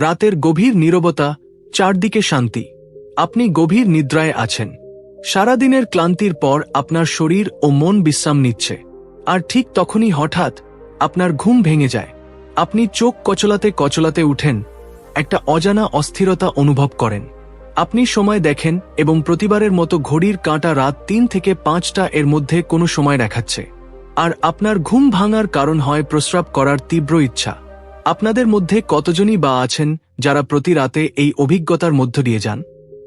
রাতের গভীর নীরবতা, চারদিকে শান্তি। আপনি গভীর নিদ্রায় আছেন। সারাদিনের ক্লান্তির পর আপনার শরীর ও মন বিশ্রাম নিচ্ছে। আর ঠিক তখনই হঠাৎ আপনার ঘুম ভেঙে যায়। আপনি চোখ কচলাতে কচলাতে উঠেন, একটা অজানা অস্থিরতা অনুভব করেন। আপনি সময় দেখেন এবং প্রতিবারের মতো ঘড়ির কাঁটা রাত তিন থেকে পাঁচটা এর মধ্যে কোনো সময় দেখাচ্ছে। আর আপনার ঘুম ভাঙার কারণ হয় প্রস্রাব করার তীব্র ইচ্ছা। আপনাদের মধ্যে কতজনই বা আছেন যারা প্রতি রাতে এই অভিজ্ঞতার মধ্য দিয়ে যান?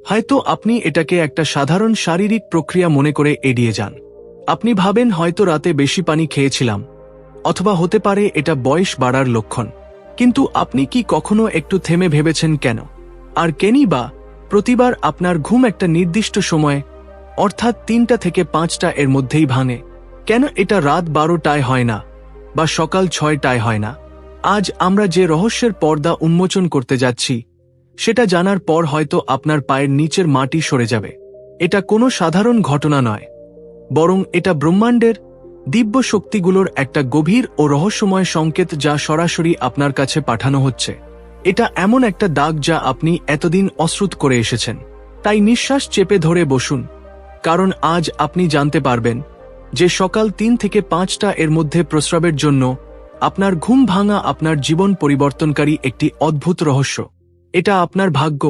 হয়তো আপনি এটাকে একটা সাধারণ শারীরিক প্রক্রিয়া মনে করে এড়িয়ে যান। আপনি ভাবেন হয়তো রাতে বেশি পানি খেয়েছিলাম, অথবা হতে পারে এটা বয়স বাড়ার লক্ষণ। কিন্তু আপনি কি কখনো একটু থেমে ভেবেছেন কেন? আর কেনই বা প্রতিবার আপনার ঘুম একটা নির্দিষ্ট সময়ে, অর্থাৎ তিনটা থেকে পাঁচটা এর মধ্যেই ভাঙে। কেন এটা রাত বারোটায় হয় না, বা সকাল ছয়টায় হয় না? আজ আমরা যে রহস্যের পর্দা উন্মোচন করতে যাচ্ছি, সেটা জানার পর হয়তো আপনার পায়ের নিচের মাটি সরে যাবে। এটা কোনো সাধারণ ঘটনা নয়, বরং এটা ব্রহ্মাণ্ডের দিব্য শক্তিগুলোর একটা গভীর ও রহস্যময় সংকেত যা সরাসরি আপনার কাছে পাঠানো হচ্ছে। এটা এমন একটা দাগ যা আপনি এতদিন অশ্রুত করে এসেছেন। তাই নিঃশ্বাস চেপে ধরে বসুন, কারণ আজ আপনি জানতে পারবেন যে সকাল তিন থেকে পাঁচটা এর মধ্যে প্রস্রাবের জন্য আপনার ঘুম ভাঙা আপনার জীবন পরিবর্তনকারী একটি অদ্ভুত রহস্য। এটা আপনার ভাগ্য,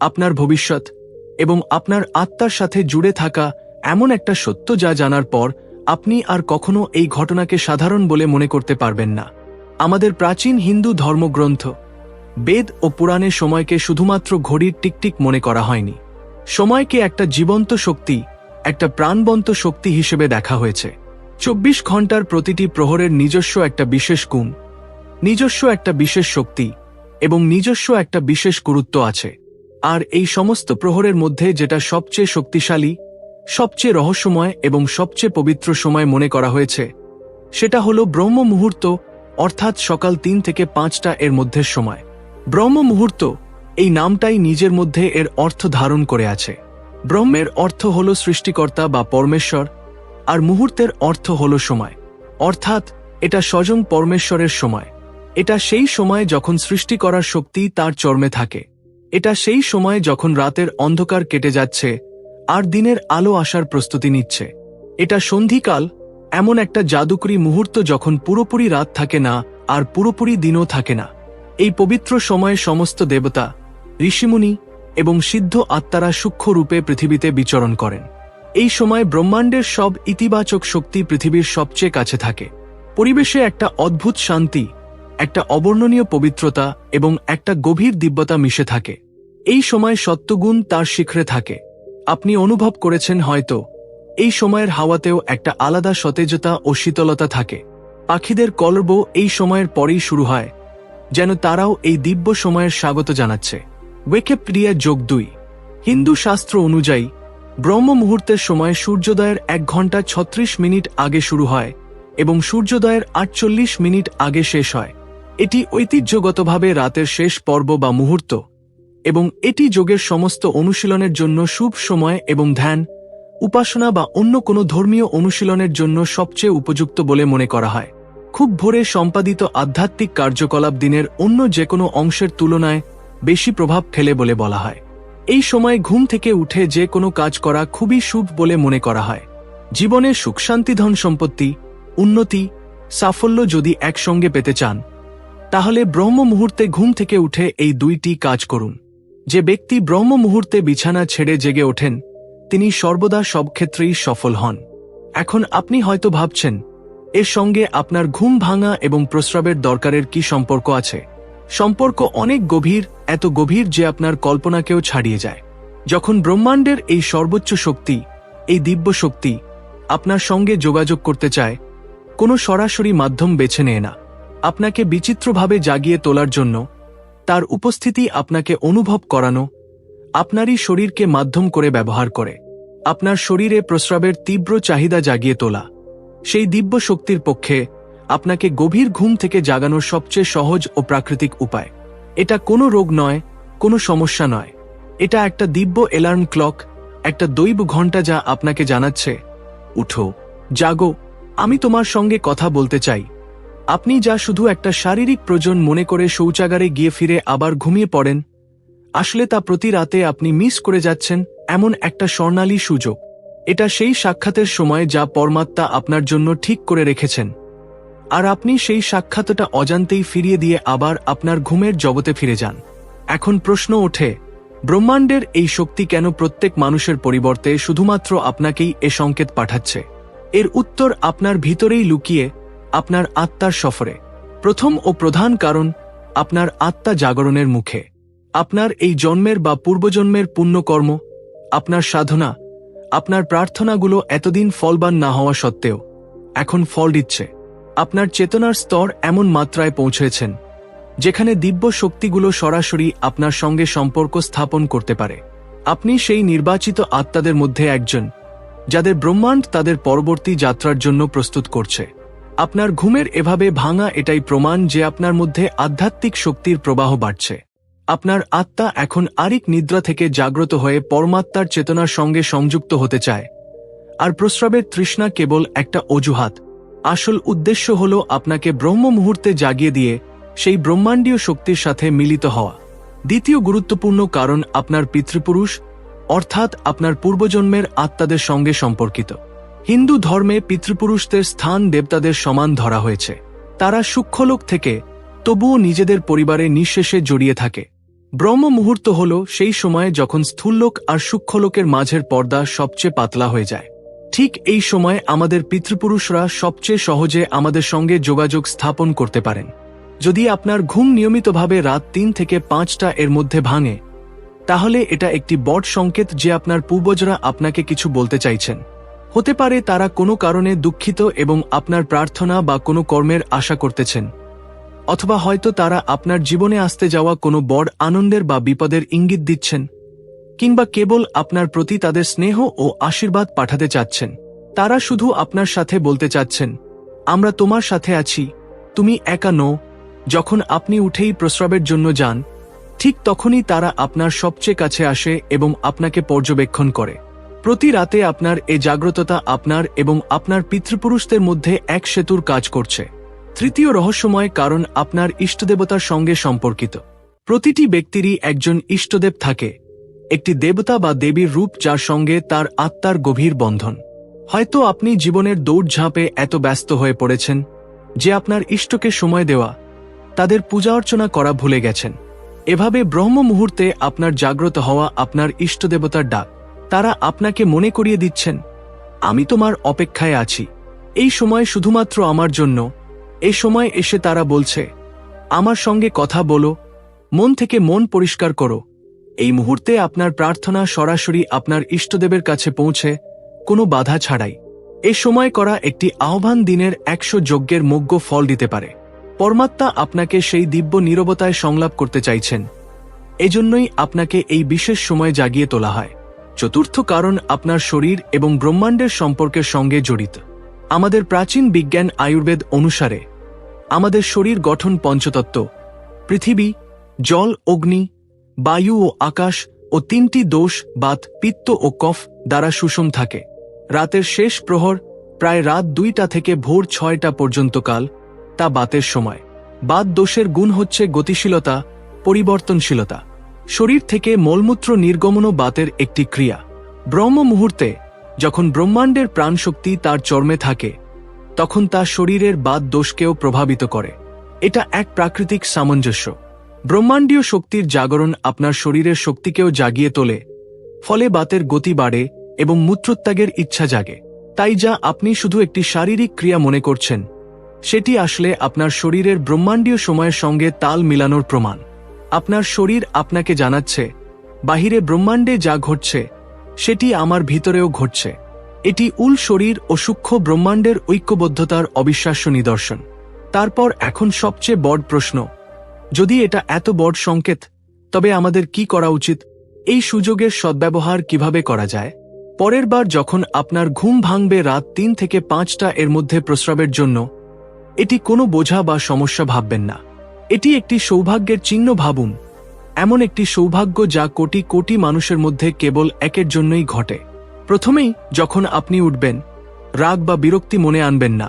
আপনার ভবিষ্যৎ এবং আপনার আত্মার সাথে জুড়ে থাকা এমন একটা সত্য যা জানার পর আপনি আর কখনো এই ঘটনাকে সাধারণ বলে মনে করতে পারবেন না। আমাদের প্রাচীন হিন্দু ধর্মগ্রন্থ বেদ ও পুরাণের সময়কে শুধুমাত্র ঘড়ির টিকটিক মনে করা হয়নি। সময়কে একটা জীবন্ত শক্তি, একটা প্রাণবন্ত শক্তি হিসেবে দেখা হয়েছে। চব্বিশ ঘণ্টার প্রতিটি প্রহরের নিজস্ব একটা বিশেষ গুণ, নিজস্ব একটা বিশেষ শক্তি এবং নিজস্ব একটা বিশেষ গুরুত্ব আছে। আর এই সমস্ত প্রহরের মধ্যে যেটা সবচেয়ে শক্তিশালী, সবচেয়ে রহস্যময় এবং সবচেয়ে পবিত্র সময় মনে করা হয়েছে, সেটা হল ব্রহ্ম মুহূর্ত, অর্থাৎ সকাল তিন থেকে পাঁচটা এর মধ্যে সময়। ব্রহ্ম মুহূর্ত এই নামটাই নিজের মধ্যে এর অর্থ ধারণ করে আছে। ব্রহ্মের অর্থ হল সৃষ্টিকর্তা বা পরমেশ্বর আর মুহূর্তের অর্থ হল সময়। অর্থাৎ, এটা স্বয়ং পরমেশ্বরের সময়। এটা সেই সময় যখন সৃষ্টি করার শক্তি তার চর্মে থাকে। এটা সেই সময় যখন রাতের অন্ধকার কেটে যাচ্ছে আর দিনের আলো আসার প্রস্তুতি নিচ্ছে। এটা সন্ধিকাল, এমন একটা জাদুকরী মুহূর্ত যখন পুরোপুরি রাত থাকে না আর পুরোপুরি দিনও থাকে না। এই পবিত্র সময়ে সমস্ত দেবতা, ঋষিমুনি এবং সিদ্ধ আত্মারা সূক্ষ্ম রূপে পৃথিবীতে বিচরণ করেন। এই সময় ব্রহ্মাণ্ডের সব ইতিবাচক শক্তি পৃথিবীর সবচেয়ে কাছে থাকে। পরিবেশে একটা অদ্ভুত শান্তি, একটা অবর্ণনীয় পবিত্রতা এবং একটা গভীর দিব্যতা মিশে থাকে। এই সময় সত্যগুণ তার শিখরে থাকে। আপনি অনুভব করেছেন হয়তো, এই সময়ের হাওয়াতেও একটা আলাদা সতেজতা ও শীতলতা থাকে। পাখিদের কলর্ব এই সময়ের পরেই শুরু হয়, যেন তারাও এই দিব্য সময়ের স্বাগত জানাচ্ছে। ওয়েকেপ্রিয়া যোগ দুই। হিন্দু শাস্ত্র অনুযায়ী ব্রহ্ম মুহূর্তের সময় সূর্যোদয়ের এক ঘণ্টা ছত্রিশ মিনিট আগে শুরু হয় এবং সূর্যোদয়ের আটচল্লিশ মিনিট আগে শেষ হয়। এটি ঐতিহ্যগতভাবে রাতের শেষ পর্ব বা মুহূর্ত এবং এটি যোগের সমস্ত অনুশীলনের জন্য শুভ সময় এবং ধ্যান, উপাসনা বা অন্য কোনো ধর্মীয় অনুশীলনের জন্য সবচেয়ে উপযুক্ত বলে মনে করা হয়। খুব ভোরে সম্পাদিত আধ্যাত্মিক কার্যকলাপ দিনের অন্য যে কোনো অংশের তুলনায় বেশি প্রভাব ফেলে বলে বলা হয়। এই সময় ঘুম থেকে উঠে যে কোনো কাজ করা খুবই শুভ বলে মনে করা হয়। জীবনে সুখ, শান্তি, ধন সম্পত্তি, উন্নতি, সাফল্য যদি একসঙ্গে পেতে চান, তাহলে ব্রহ্ম মুহূর্তে ঘুম থেকে উঠে এই দুইটি কাজ করুন। যে ব্যক্তি ব্রহ্ম মুহূর্তে বিছানা ছেড়ে জেগে ওঠেন, তিনি সর্বদা সব ক্ষেত্রেই সফল হন। এখন আপনি হয়তো ভাবছেন, এর সঙ্গে আপনার ঘুম ভাঙা এবং প্রস্রাবের দরকারের কি সম্পর্ক আছে? সম্পর্ক অনেক গভীর, এত গভীর যে আপনার কল্পনাকেও ছাড়িয়ে যায়। যখন ব্রহ্মাণ্ডের এই সর্বোচ্চ শক্তি, এই দিব্য শক্তি আপনার সঙ্গে যোগাযোগ করতে চায়, কোনো সরাসরি মাধ্যম বেছে নেয় না। আপনাকে বিচিত্রভাবে জাগিয়ে তোলার জন্য, তার উপস্থিতি আপনাকে অনুভব করানো, আপনারই শরীরকে মাধ্যম করে ব্যবহার করে। আপনার শরীরে প্রস্রাবের তীব্র চাহিদা জাগিয়ে তোলা। সেই দিব্য শক্তির পক্ষে আপনাকে গভীর ঘুম থেকে জাগানোর সবচেয়ে সহজ ও প্রাকৃতিক উপায়। এটা কোনো রোগ নয়, কোনো সমস্যা নয়। এটা একটা দিব্য অ্যালার্ম ক্লক, একটা দৈব ঘণ্টা যা আপনাকে জানাচ্ছে, উঠো, জাগো, আমি তোমার সঙ্গে কথা বলতে চাই। আপনি যা শুধু একটা শারীরিক প্রয়োজন মনে করে শৌচাগারে গিয়ে ফিরে আবার ঘুমিয়ে পড়েন, আসলে তা প্রতি রাতে আপনি মিস করে যাচ্ছেন এমন একটা স্বর্ণালী সুযোগ। এটা সেই সাক্ষাতের সময় যা পরমাত্মা আপনার জন্য ঠিক করে রেখেছেন। আর আপনি সেই সাক্ষাৎটা অজান্তেই ফিরিয়ে দিয়ে আবার আপনার ঘুমের জগতে ফিরে যান। এখন প্রশ্ন ওঠে, ব্রহ্মাণ্ডের এই শক্তি কেন প্রত্যেক মানুষের পরিবর্তে শুধুমাত্র আপনাকেই এ সংকেত পাঠাচ্ছে? এর উত্তর আপনার ভিতরেই লুকিয়ে, আপনার আত্মার সফরে। প্রথম ও প্রধান কারণ, আপনার আত্মা জাগরণের মুখে। আপনার এই জন্মের বা পূর্বজন্মের পুণ্যকর্ম, আপনার সাধনা, আপনার প্রার্থনাগুলো এতদিন ফলবান না হওয়া সত্ত্বেও, এখন ফল দিচ্ছে। আপনার চেতনার স্তর এমন মাত্রায় পৌঁছেছেন, যেখানে দিব্য শক্তিগুলো সরাসরি আপনার সঙ্গে সম্পর্ক স্থাপন করতে পারে। আপনি সেই নির্বাচিত আত্মাদের মধ্যে একজন, যাদের ব্রহ্মাণ্ড তাদের পরবর্তী যাত্রার জন্য প্রস্তুত করছে। আপনার ঘুমের এভাবে ভাঙা এটাই প্রমাণ যে আপনার মধ্যে আধ্যাত্মিক শক্তির প্রবাহ বাড়ছে। আপনার আত্মা এখন আরিক নিদ্রা থেকে জাগ্রত হয়ে পরমাত্মার চেতনার সঙ্গে সংযুক্ত হতে চায়। আর প্রস্রাবের তৃষ্ণা কেবল একটা অজুহাত আসল উদ্দেশ্য হল আপনাকে ব্রহ্ম মুহূর্তে জাগিয়ে দিয়ে সেই ব্রহ্মাণ্ডীয় শক্তির সাথে মিলিত হওয়া। দ্বিতীয় গুরুত্বপূর্ণ কারণ আপনার পিতৃপুরুষ, অর্থাৎ আপনার পূর্বজন্মের আত্মাদের সঙ্গে সম্পর্কিত। হিন্দু ধর্মে পিতৃপুরুষদের স্থান দেবতাদের সমান ধরা হয়েছে। তারা সূক্ষ্মলোক থেকে তবুও নিজেদের পরিবারে নিঃশেষে জড়িয়ে থাকে। ব্রহ্ম মুহূর্ত হল সেই সময়ে যখন স্থূললোক আর সূক্ষ্মলোকের মাঝের পর্দা সবচেয়ে পাতলা হয়ে যায়। ঠিক এই সময় আমাদের পিতৃপুরুষরা সবচেয়ে সহজে আমাদের সঙ্গে যোগাযোগ স্থাপন করতে পারেন। যদি আপনার ঘুম নিয়মিতভাবে রাত তিন থেকে পাঁচটা এর মধ্যে ভাঙে, তাহলে এটা একটি বট সংকেত যে আপনার পূর্বজরা আপনাকে কিছু বলতে চাইছেন। হতে পারে তারা কোনো কারণে দুঃখিত এবং আপনার প্রার্থনা বা কোনো কর্মের আশা করতেছেন, অথবা হয়তো তারা আপনার জীবনে আসতে যাওয়া কোনো বড় আনন্দের বা বিপদের ইঙ্গিত দিচ্ছেন। কিংবা কেবল আপনার প্রতি তাদের স্নেহ ও আশীর্বাদ পাঠাতে চাচ্ছেন। তারা শুধু আপনার সাথে বলতে চাচ্ছেন, আমরা তোমার সাথে আছি, তুমি একা নো যখন আপনি উঠেই প্রস্রাবের জন্য যান, ঠিক তখনই তারা আপনার সবচেয়ে কাছে আসে এবং আপনাকে পর্যবেক্ষণ করে। প্রতি রাতে আপনার এ জাগ্রততা আপনার এবং আপনার পিতৃপুরুষদের মধ্যে এক সেতুর কাজ করছে। তৃতীয় রহস্যময় কারণ আপনার ইষ্টদেবতার সঙ্গে সম্পর্কিত। প্রতিটি ব্যক্তিরই একজন ইষ্টদেব থাকে। একটি দেবতা বা দেবীর রূপ যার সঙ্গে তার আত্মার গভীর বন্ধন। হয়তো আপনি জীবনের দৌড়ঝাঁপে এত ব্যস্ত হয়ে পড়েছেন, যে আপনার ইষ্টকে সময় দেওয়া, তাদের পূজা অর্চনা করা ভুলে গেছেন। এভাবে ব্রহ্ম মুহূর্তে আপনার জাগ্রত হওয়া আপনার ইষ্টদেবতার ডাক, তারা আপনাকে মনে করিয়ে দিচ্ছেন, আমি তোমার অপেক্ষায় আছি। এই সময় শুধুমাত্র আমার জন্য, এ সময় এসে তারা বলছে, আমার সঙ্গে কথা বলো, মন থেকে মন পরিষ্কার করো এই মুহূর্তে আপনার প্রার্থনা সরাসরি আপনার ইষ্টদেবের কাছে পৌঁছে, কোনো বাধা ছাড়াই। এ সময় করা একটি আহ্বান দিনের একশো যজ্ঞের মোগ্য ফল দিতে পারে। পরমাত্মা আপনাকে সেই দিব্য নীরবতায় সংলাপ করতে চাইছেন। এজন্যই আপনাকে এই বিশেষ সময় জাগিয়ে তোলা হয়। চতুর্থ কারণ আপনার শরীর এবং ব্রহ্মাণ্ডের সম্পর্কের সঙ্গে জড়িত। আমাদের প্রাচীন বিজ্ঞান আয়ুর্বেদ অনুসারে, আমাদের শরীর গঠন পঞ্চতত্ত্ব। পৃথিবী, জল, অগ্নি বায়ু ও আকাশ ও তিনটি দোষ বাত পিত্ত ও কফ দ্বারা সুষম থাকে। রাতের শেষ প্রহর প্রায় রাত দুইটা থেকে ভোর ছয়টা পর্যন্ত কাল, তা বাতের সময়। বাত দোষের গুণ হচ্ছে গতিশীলতা, পরিবর্তনশীলতা। শরীর থেকে মলমূত্র নির্গমনও বাতের একটি ক্রিয়া। ব্রহ্ম মুহূর্তে যখন ব্রহ্মাণ্ডের প্রাণশক্তি তার চর্মে থাকে, তখন তা শরীরের বাদ দোষকেও প্রভাবিত করে। এটা এক প্রাকৃতিক সামঞ্জস্য। ব্রহ্মাণ্ডীয় শক্তির জাগরণ আপনার শরীরের শক্তিকেও জাগিয়ে তোলে, ফলে বাতের গতি বাড়ে এবং মূত্রত্যাগের ইচ্ছা জাগে। তাই যা আপনি শুধু একটি শারীরিক ক্রিয়া মনে করছেন, সেটি আসলে আপনার শরীরের ব্রহ্মাণ্ডীয় সময়ের সঙ্গে তাল মিলানোর প্রমাণ। আপনার শরীর আপনাকে জানাচ্ছে, বাহিরে ব্রহ্মাণ্ডে যা ঘটছে, সেটি আমার ভিতরেও ঘটছে। এটি উল শরীর ও সূক্ষ্ম ব্রহ্মাণ্ডের ঐক্যবদ্ধতার অবিশ্বাস্য নিদর্শন। তারপর এখন সবচেয়ে বড় প্রশ্ন যদি এটা এত বড় সংকেত, তবে আমাদের কি করা উচিত? এই সুযোগের সদ্ব্যবহার কীভাবে করা যায়? পরের বার যখন আপনার ঘুম ভাঙবে রাত তিন থেকে পাঁচটা এর মধ্যে প্রস্রাবের জন্য, এটি কোনো বোঝা বা সমস্যা ভাববেন না। এটি একটি সৌভাগ্যের চিহ্ন ভাবুন। এমন একটি সৌভাগ্য যা কোটি কোটি মানুষের মধ্যে কেবল একের জন্যই ঘটে। প্রথমেই যখন আপনি উঠবেন, রাগ বা বিরক্তি মনে আনবেন না।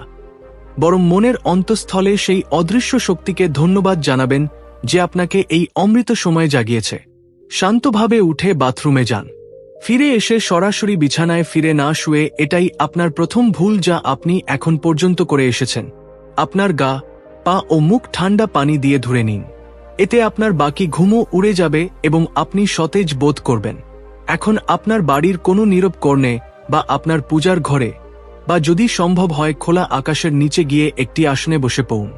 বরং মনের অন্তঃস্থলে সেই অদৃশ্য শক্তিকে ধন্যবাদ জানাবেন যে আপনাকে এই অমৃত সময় জাগিয়েছে। শান্তভাবে উঠে বাথরুমে যান। ফিরে এসে সরাসরি বিছানায় ফিরে না শুয়ে এটাই আপনার প্রথম ভুল যা আপনি এখন পর্যন্ত করে এসেছেন। আপনার গা, পা ও মুখ ঠান্ডা পানি দিয়ে ধরে নিন। এতে আপনার বাকি ঘুমও উড়ে যাবে এবং আপনি সতেজ বোধ করবেন। এখন আপনার বাড়ির কোনো নীরব কর্ণে বা আপনার পূজার ঘরে বা যদি সম্ভব হয় খোলা আকাশের নিচে গিয়ে একটি আসনে বসে পড়ুন।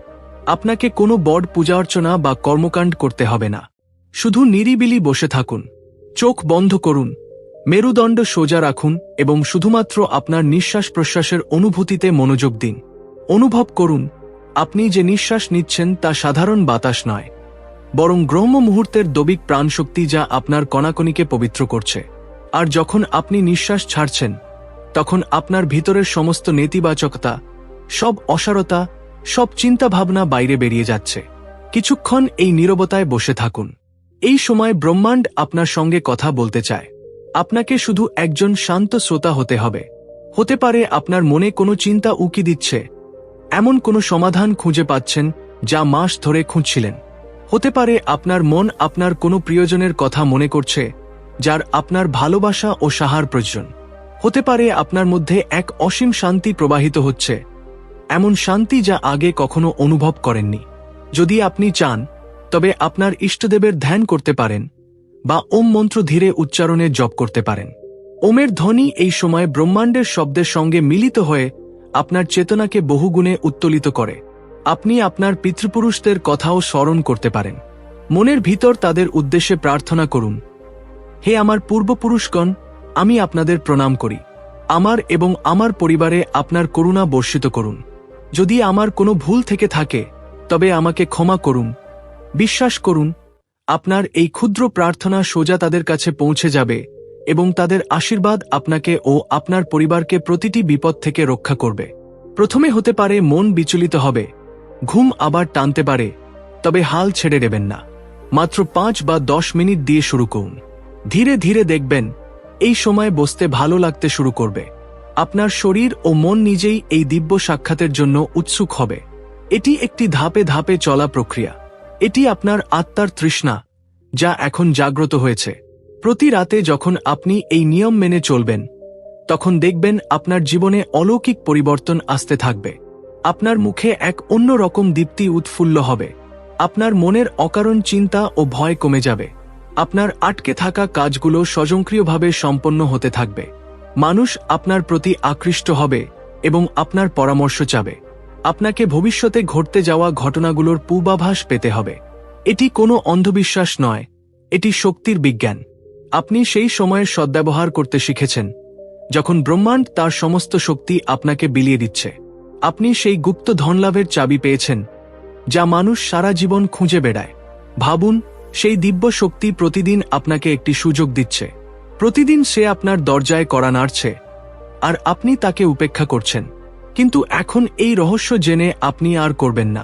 আপনাকে কোনো বড় পূজা অর্চনা বা কর্মকাণ্ড করতে হবে না। শুধু নিরিবিলি বসে থাকুন। চোখ বন্ধ করুন। মেরুদণ্ড সোজা রাখুন এবং শুধুমাত্র আপনার নিঃশ্বাস প্রশ্বাসের অনুভূতিতে মনোযোগ দিন। অনুভব করুন, আপনি যে নিঃশ্বাস নিচ্ছেন তা সাধারণ বাতাস নয়, বরং ব্রহ্ম মুহূর্তের দবিক প্রাণশক্তি যা আপনার কণাকণিকে পবিত্র করছে। আর যখন আপনি নিঃশ্বাস ছাড়ছেন তখন আপনার ভিতরের সমস্ত নেতিবাচকতা, সব অসারতা, সব চিন্তাভাবনা বাইরে বেরিয়ে যাচ্ছে। কিছুক্ষণ এই নীরবতায় বসে থাকুন। এই সময় ব্রহ্মাণ্ড আপনার সঙ্গে কথা বলতে চায়। আপনাকে শুধু একজন শান্ত শ্রোতা হতে হবে। হতে পারে আপনার মনে কোনো চিন্তা উকি দিচ্ছে, এমন কোনো সমাধান খুঁজে পাচ্ছেন যা মাস ধরে খুঁজছিলেন। হতে পারে আপনার মন আপনার কোনো প্রিয়জনের কথা মনে করছে, যার আপনার ভালোবাসা ও সাহার প্রয়োজন। হতে পারে আপনার মধ্যে এক অসীম শান্তি প্রবাহিত হচ্ছে, এমন শান্তি যা আগে কখনো অনুভব করেননি। যদি আপনি চান, তবে আপনার ইষ্টদেবের ধ্যান করতে পারেন, বা ওম মন্ত্র ধীরে উচ্চারণে জপ করতে পারেন। ওমের ধ্বনি এই সময় ব্রহ্মাণ্ডের শব্দের সঙ্গে মিলিত হয়ে আপনার চেতনাকে বহুগুণে উত্তোলিত করে। আপনি আপনার পিতৃপুরুষদের কথাও স্মরণ করতে পারেন। মনের ভিতর তাদের উদ্দেশ্যে প্রার্থনা করুন, হে আমার পূর্বপুরুষগণ আমি আপনাদের প্রণাম করি। আমার এবং আমার পরিবারে আপনার করুণা বর্ষিত করুন। যদি আমার কোনো ভুল থেকে থাকে, তবে আমাকে ক্ষমা করুন। বিশ্বাস করুন, আপনার এই ক্ষুদ্র প্রার্থনা সোজা তাদের কাছে পৌঁছে যাবে এবং তাদের আশীর্বাদ আপনাকে ও আপনার পরিবারকে প্রতিটি বিপদ থেকে রক্ষা করবে। প্রথমে হতে পারে মন বিচলিত হবে, ঘুম আবার টানতে পারে, তবে হাল ছেড়ে দেবেন না। মাত্র পাঁচ বা দশ মিনিট দিয়ে শুরু করুন। ধীরে ধীরে দেখবেন এই সময় বসতে ভালো লাগতে শুরু করবে। আপনার শরীর ও মন নিজেই এই দিব্য সাক্ষাতের জন্য উৎসুক হবে। এটি একটি ধাপে ধাপে চলা প্রক্রিয়া। এটি আপনার আত্মার তৃষ্ণা, যা এখন জাগ্রত হয়েছে। প্রতি রাতে যখন আপনি এই নিয়ম মেনে চলবেন, তখন দেখবেন আপনার জীবনে অলৌকিক পরিবর্তন আসতে থাকবে। আপনার মুখে এক অন্য রকম দীপ্তি উৎফুল্ল হবে। আপনার মনের অকারণ চিন্তা ও ভয় কমে যাবে। আপনার আটকে থাকা কাজগুলো স্বয়ংক্রিয়ভাবে সম্পন্ন হতে থাকবে। মানুষ আপনার প্রতি আকৃষ্ট হবে এবং আপনার পরামর্শ চাবে। আপনাকে ভবিষ্যতে ঘটতে যাওয়া ঘটনাগুলোর পূর্বাভাস পেতে হবে। এটি কোনো অন্ধবিশ্বাস নয়, এটি শক্তির বিজ্ঞান। আপনি সেই সময়ের সদ্ব্যবহার করতে শিখেছেন, যখন ব্রহ্মাণ্ড তার সমস্ত শক্তি আপনাকে বিলিয়ে দিচ্ছে। আপনি সেই গুপ্ত ধনলাভের চাবি পেয়েছেন, যা মানুষ সারা জীবন খুঁজে বেড়ায়। ভাবুন সেই দিব্য শক্তি প্রতিদিন আপনাকে একটি সুযোগ দিচ্ছে। প্রতিদিন সে আপনার দরজায় করা নাড়ছে, আর আপনি তাকে উপেক্ষা করছেন। কিন্তু এখন এই রহস্য জেনে আপনি আর করবেন না।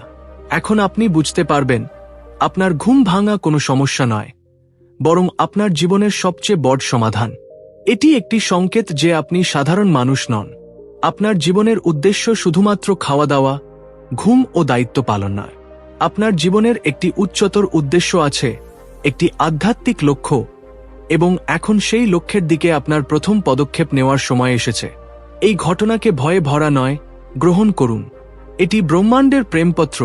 এখন আপনি বুঝতে পারবেন, আপনার ঘুম ভাঙা কোনো সমস্যা নয়, বরং আপনার জীবনের সবচেয়ে বড় সমাধান। এটি একটি সংকেত যে আপনি সাধারণ মানুষ নন। আপনার জীবনের উদ্দেশ্য শুধুমাত্র খাওয়া দাওয়া, ঘুম ও দায়িত্ব পালন নয়। আপনার জীবনের একটি উচ্চতর উদ্দেশ্য আছে, একটি আধ্যাত্মিক লক্ষ্য, এবং এখন সেই লক্ষ্যের দিকে আপনার প্রথম পদক্ষেপ নেওয়ার সময় এসেছে। এই ঘটনাকে ভয়ে ভরা নয়, গ্রহণ করুন। এটি ব্রহ্মাণ্ডের প্রেমপত্র,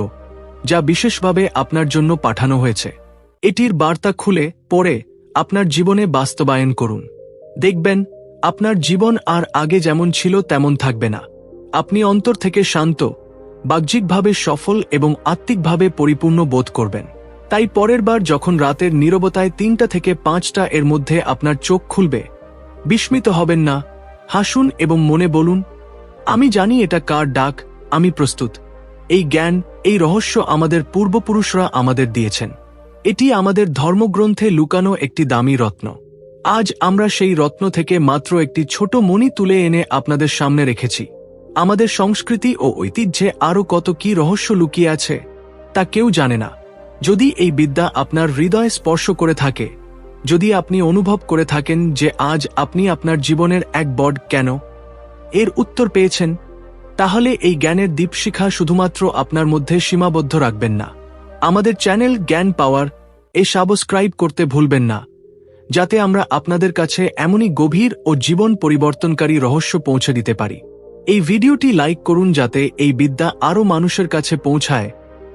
যা বিশেষভাবে আপনার জন্য পাঠানো হয়েছে। এটির বার্তা খুলে, পড়ে, আপনার জীবনে বাস্তবায়ন করুন। দেখবেন, আপনার জীবন আর আগে যেমন ছিল তেমন থাকবে না। আপনি অন্তর থেকে শান্ত বাহ্যিকভাবে সফল এবং আত্মিকভাবে পরিপূর্ণ বোধ করবেন। তাই পরের বার যখন রাতের নীরবতায় তিনটা থেকে পাঁচটা এর মধ্যে আপনার চোখ খুলবে, বিস্মিত হবেন না, হাসুন এবং মনে বলুন, আমি জানি এটা কার ডাক, আমি প্রস্তুত। এই জ্ঞান, এই রহস্য আমাদের পূর্বপুরুষরা আমাদের দিয়েছেন। এটি আমাদের ধর্মগ্রন্থে লুকানো একটি দামি রত্ন। আজ আমরা সেই রত্ন থেকে মাত্র একটি ছোট মণি তুলে এনে আপনাদের সামনে রেখেছি। আমাদের সংস্কৃতি ও ঐতিহ্যে আরও কত কি রহস্য লুকিয়ে আছে, তা কেউ জানে না। যদি এই বিদ্যা আপনার হৃদয় স্পর্শ করে থাকে, যদি আপনি অনুভব করে থাকেন যে আজ আপনি আপনার জীবনের এক বড কেন, এর উত্তর পেয়েছেন, তাহলে এই জ্ঞানের দীপশিখা শুধুমাত্র আপনার মধ্যে সীমাবদ্ধ রাখবেন না। আমাদের চ্যানেল জ্ঞান পাওয়ার এ সাবস্ক্রাইব করতে ভুলবেন না, যাতে আমরা আপনাদের কাছে এমনই গভীর ও জীবন পরিবর্তনকারী রহস্য পৌঁছে দিতে পারি। এই ভিডিওটি লাইক করুন যাতে এই বিদ্যা আরও মানুষের কাছে পৌঁছায়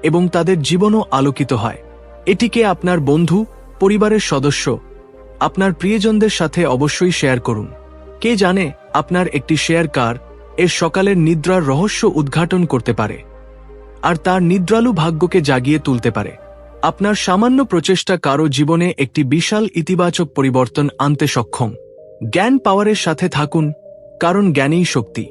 এবং তাদের জীবনও আলোকিত হয়। এটিকে আপনার বন্ধু, পরিবারের সদস্য, আপনার প্রিয়জনদের সাথে অবশ্যই শেয়ার করুন। কে জানে আপনার একটি শেয়ার কার এর সকালের নিদ্রার রহস্য উদ্ঘাটন করতে পারে আর তার নিদ্রালু ভাগ্যকে জাগিয়ে তুলতে পারে। আপনার সামান্য প্রচেষ্টা কারও জীবনে একটি বিশাল ইতিবাচক পরিবর্তন আনতে সক্ষম। জ্ঞান পাওয়ারের সাথে থাকুন, কারণ জ্ঞানেই শক্তি।